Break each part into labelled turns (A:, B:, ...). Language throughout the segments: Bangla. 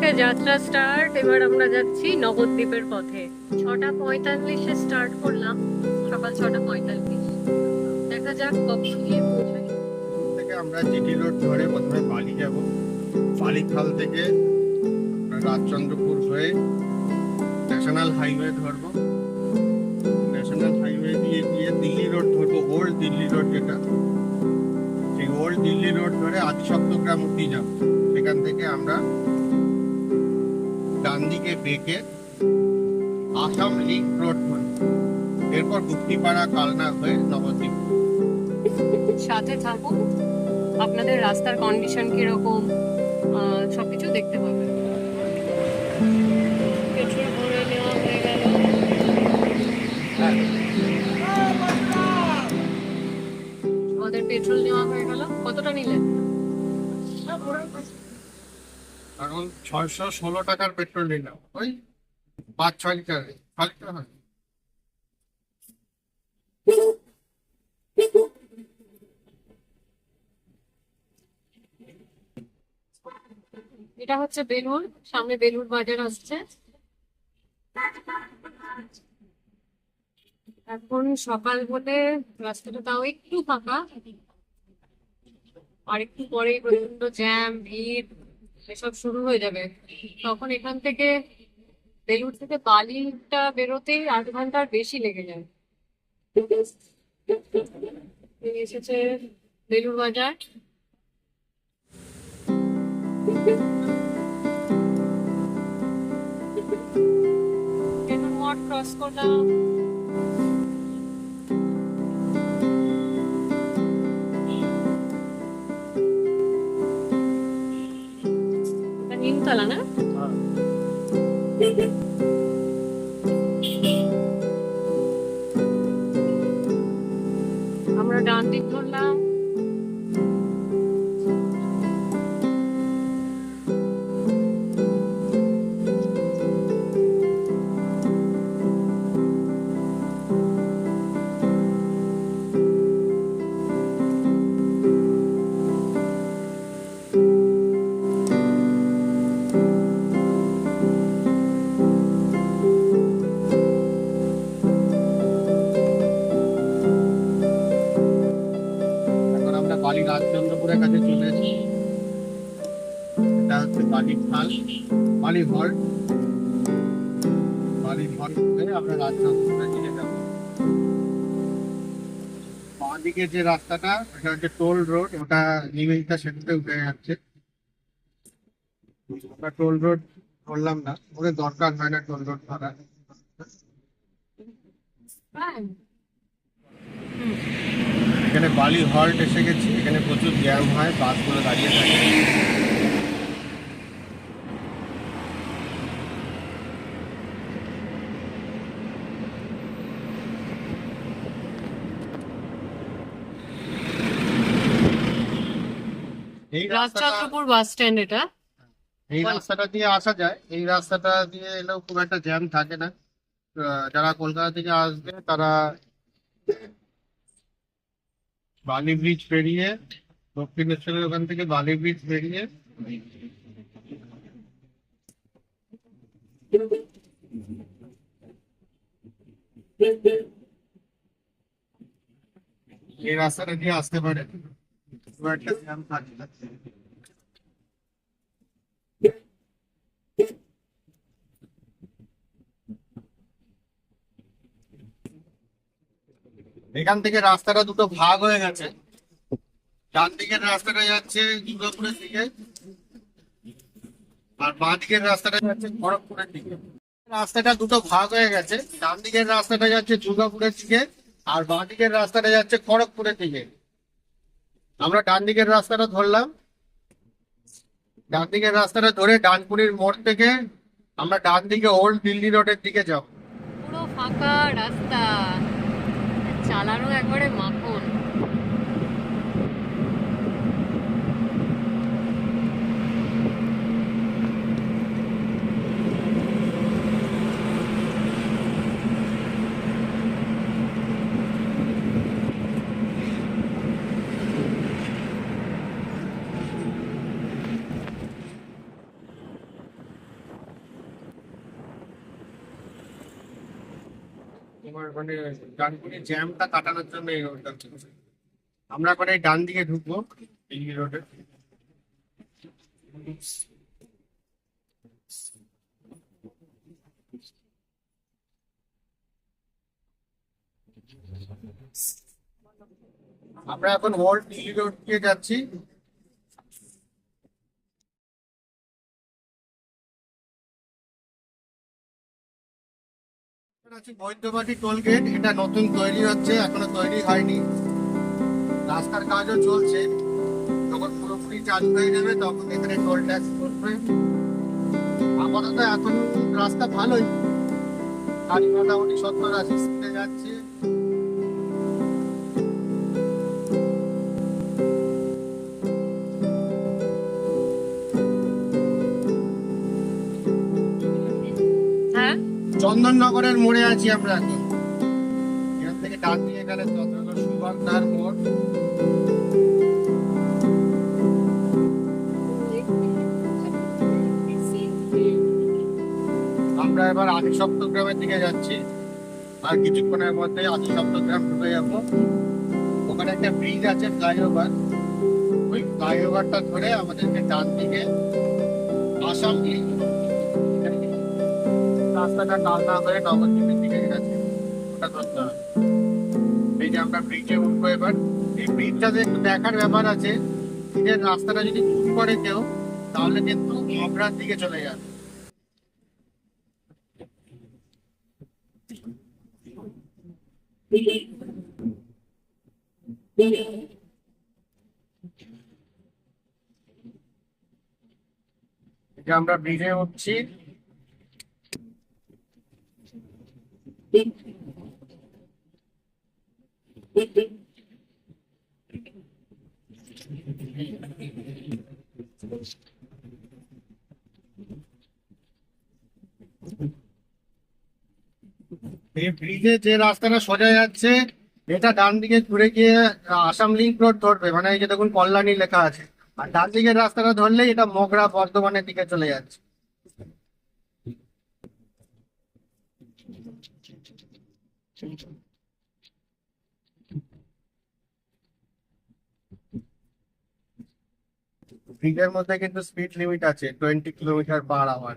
A: থেকে যাত্রা স্টার্ট এবার আমরা যাচ্ছি নবদ্বীপের পথে। ছটা পঁয়তাল্লিশে স্টার্ট করলাম, সকাল ছটা পঁয়তাল্লিশ। দেখা যাক কখন গিয়ে পৌঁছাই।
B: থেকে আমরা জিটি রোড ধরে প্রথমে বালি যাব। বালিখাল থেকে রাজচন্দ্রপুর হয়ে ন্যাশনাল হাইওয়ে ধরবো। ন্যাশনাল হাইওয়ে দিয়ে গিয়ে দিল্লি রোড ধরবো, ওল্ড দিল্লি রোড যেটা। সেই ওল্ড দিল্লি রোড ধরে আদিসপ্তগ্রাম অব্দি যাব। সেখান থেকে আমরা ডান দিকে বেঁকে আসাম লিঙ্ক রোড ধরবো এরপর গুপ্তিপাড়া কালনা হয়ে নবদ্বীপ।
A: সাথে থাকুন। আপনাদের রাস্তার কন্ডিশন কীরকম সবকিছু দেখতে পাবেন। পেট্রোল ভরে নেওয়া হয়ে গেল। আমাদের পেট্রোল নেওয়া হয়ে গেল। কতটা নিলেন?
B: এখন ছয়শো ষোলো টাকার পেট্রোল নিলাম ওই পাঁচ ছয় লিটার ছয় লিটার হয়।
A: এটা হচ্ছে বেলুর সামনে বেলুর বাজার আসছে। এখন সকাল বলে রাস্তাটা তাও একটু ফাঁকা। আর একটু পরেই প্রচণ্ড জ্যাম, ভিড়। এসব শুরু হয়ে যাবে। তখন এখান থেকে বেলুর থেকে বালিটা বেরোতেই আধ ঘণ্টার বেশি লেগে যায়। এসেছে বেলুর বাজার। মঠ ক্রস করলাম। নিমতলা না আমরা ডান দিক ধরলাম।
B: দিকে যে রাস্তাটা ওটা হচ্ছে টোল রোড ওটা নিবেদিতা সেটাতে উঠে যাচ্ছে। ওটা টোল রোড করলাম না ওদের দরকার হয় না টোল রোড
A: হ্যাঁ
B: এখানে বালি হল্ট এসে গেছি এখানে প্রচুর জ্যাম হয় বাসগুলো দাঁড়িয়ে থাকে।
A: রাজচন্দ্রপুর বাস স্ট্যান্ড এটা।
B: এই রাস্তাটা দিয়ে আসা যায়। এই রাস্তাটা দিয়ে এলেও খুব একটা জ্যাম থাকে না। যারা কলকাতা থেকে আসবে তারা বালি ব্রিজ পেরিয়ে দক্ষিণেশ্বরের ওখান থেকে বালি ব্রিজ পেরিয়ে এই রাস্তাটা দিয়ে আসতে পারে। এখান থেকে রাস্তাটা দুটো ভাগ হয়ে গেছে। ডান দিকের রাস্তাটা যাচ্ছে দুর্গাপুরের দিকে, আর বাঁ দিকের রাস্তাটা যাচ্ছে খড়গপুরের দিকে। রাস্তাটা দুটো ভাগ হয়ে গেছে, ডান দিকের রাস্তাটা যাচ্ছে দুর্গাপুরের দিকে, আর বাঁ দিকের রাস্তাটা যাচ্ছে খড়গপুরের দিকে। আমরা ডান দিকের রাস্তাটা ধরলাম। ডান দিকের রাস্তাটা ধরে ডানপুরির মোড় থেকে আমরা ডান দিকে ওল্ড দিল্লি রোডের দিকে যাব।
A: পুরো ফাঁকা রাস্তা। চালানো একবারে মাখন
B: মানে আমরা এখন ডান দিকে ঢুকবো আমরা এখন ওল্ড দিল্লি রোড দিয়ে যাচ্ছি। বৈদ্যবাটি টোল গেট এটা নতুন তৈরি হচ্ছে, এখনও তৈরি হয়নি। রাস্তার কাজও চলছে। যখন পুরোপুরি চালু হয়ে যাবে, তখন এখানে টোল ট্যাক্স করবে আপাতত এখন রাস্তা ভালোই। গাড়ি মোটামুটি সত্তর আশি স্পিডে যাচ্ছে। চন্দননগরের মোড়ে আছি আমরা এখন। এখান থেকে ডান দিকে গেলে চন্দ্রনগর সুভাষদার মোড়। আমরা এবার আদি সপ্তগ্রামের দিকে যাচ্ছি। আর কিছুক্ষণের মধ্যে আদি সপ্তগ্রাম ঢুকে যাব। ওখানে একটা ব্রিজ আছে ফ্লাইওভার ওই ফ্লাইওভারটা ধরে আমাদেরকে ডান দিকে আসাম লিঙ্ক রাস্তাটা হয়ে দিকে গেছে। ওটা ধরতে হবে। এই যে আমরা ব্রিজে উঠবো এবার। এই ব্রিজটাতে দেখার ব্যাপার আছে ব্রিজের রাস্তাটা যদি ভুল করে কেউ, তাহলে কিন্তু দিকে চলে যাবে। আমরা ব্রিজে উঠছি। ব্রিজে যে রাস্তাটা সোজা যাচ্ছে, এটা ডান দিকে ঘুরে গিয়ে আসাম লিঙ্ক রোড ধরবে। মানে এই যে দেখুন কল্যাণী লেখা আছে। আর ডান দিকের রাস্তাটা ধরলেই এটা মগরা বর্ধমানের দিকে চলে যাচ্ছে। ব্রিজের মধ্যে কিন্তু স্পিড লিমিট আছে টোয়েন্টি কিলোমিটার পার আওয়ার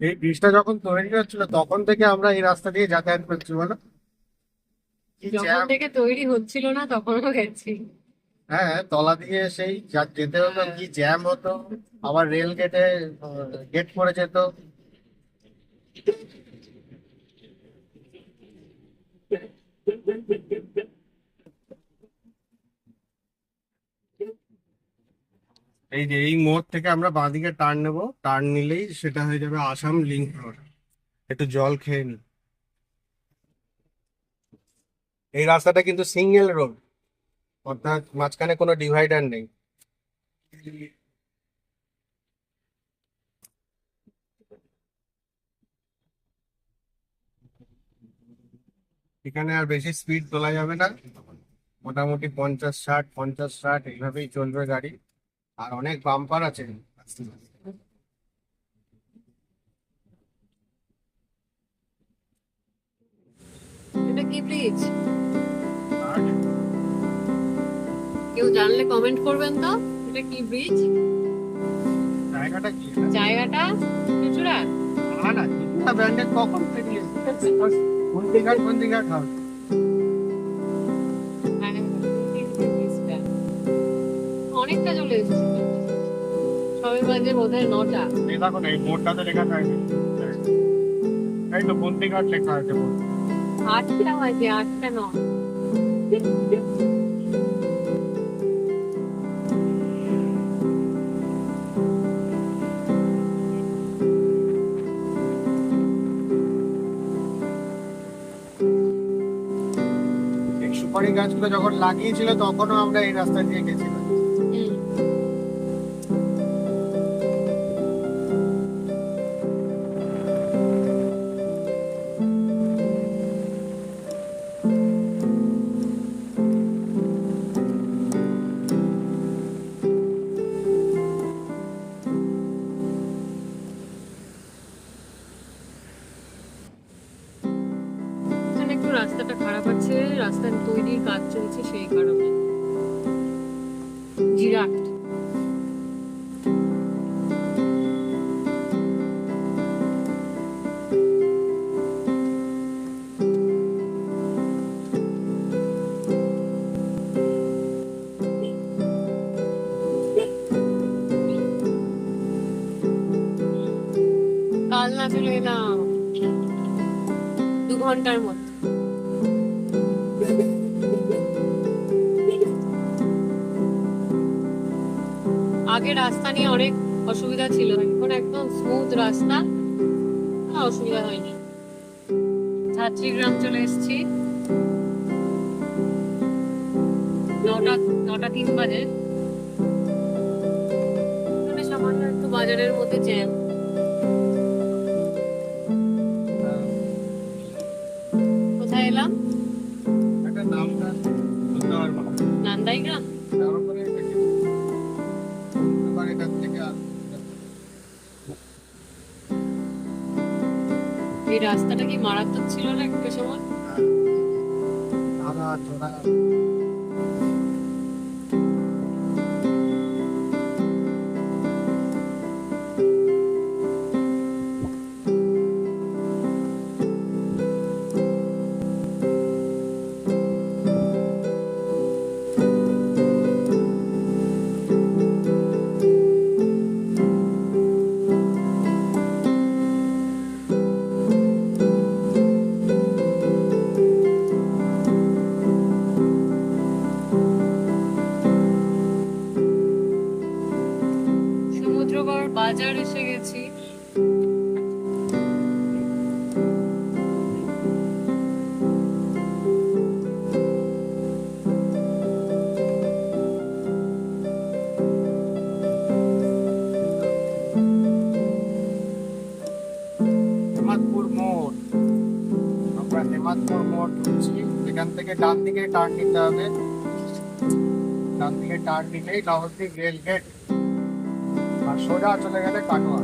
B: এই ব্রিজটা যখন তৈরি হচ্ছিল, তখন থেকে আমরা এই রাস্তা দিয়ে যাতায়াত করছি, বলো।
A: যখন থেকে তৈরি হচ্ছিল না তখনও গেছি।
B: হ্যাঁ তলা দিয়ে সেই যা- যেতে হতো কি জ্যাম হতো। আবার রেল গেটে গেট পড়ে যেত। এই যে এই মোড় থেকে আমরা বাঁদিকে টার্ন নেব। টার্ন নিলেই সেটা হয়ে যাবে আসাম লিঙ্ক রোড একটু জল খেয়ে নি। এই রাস্তাটা কিন্তু সিঙ্গেল রোড। অর্থাৎ মাঝখানে কোনো ডিভাইডার নেই। এখানে আর বেশি স্পিড তোলা যাবে না। মোটামুটি পঞ্চাশ ষাট পঞ্চাশ ষাট এইভাবেই চলবে গাড়ি। আর অনেক বাম্পার আছে।
A: এটা কি কেউ জানলে কমেন্ট করবেন তো? এটা কি ব্রিজ
B: জায়গাটা কি
A: জায়গাটা? চুচুড়া
B: না না দুটা ব্র্যান্ডের কখন থেকে কোন কোন
A: হ্যাঁ, অনেকটা চলে এসেছি। সবে বাজে বোধ হয় নটা।
B: এই দেখো না এই বোর্ডটাতে লেখা থাকে। এই তো বন্দিঘাট লেখা আছে বোর্ড?
A: আটটা বাজে আটটা ন
B: এই সুপারি গাছগুলো যখন লাগিয়েছিল তখনও আমরা এই রাস্তা দিয়ে গেছিলাম।
A: ঘণ্টার মধ্যে আগে রাস্তা নিয়ে অনেক অসুবিধা ছিল, এখন একদম স্মুথ রাস্তা অসুবিধা হয়নি। ছাত্রীগ্রাম চলে এসেছি। নটা নটা তিন বাজে। এখানে সামান্য একটু বাজারের মধ্যে জ্যাম রাস্তাটা কি মারাত্মক ছিল না একটা সময়? বাজার এসে গেছি।
B: হেমাদপুর মোড়। আমরা হেমাদপুর মোড় ঢুকছি। এখান থেকে ডান দিকে টার্ন নিতে হবে। ডান দিকে টার্ন নিলেই নবদ্বীপ রেল গেট আর সোজা চলে গেলে কাটোয়া।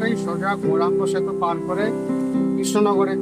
B: রাস্তাটাই সোজা গোরাম্ব সেতু পার করে কৃষ্ণনগরের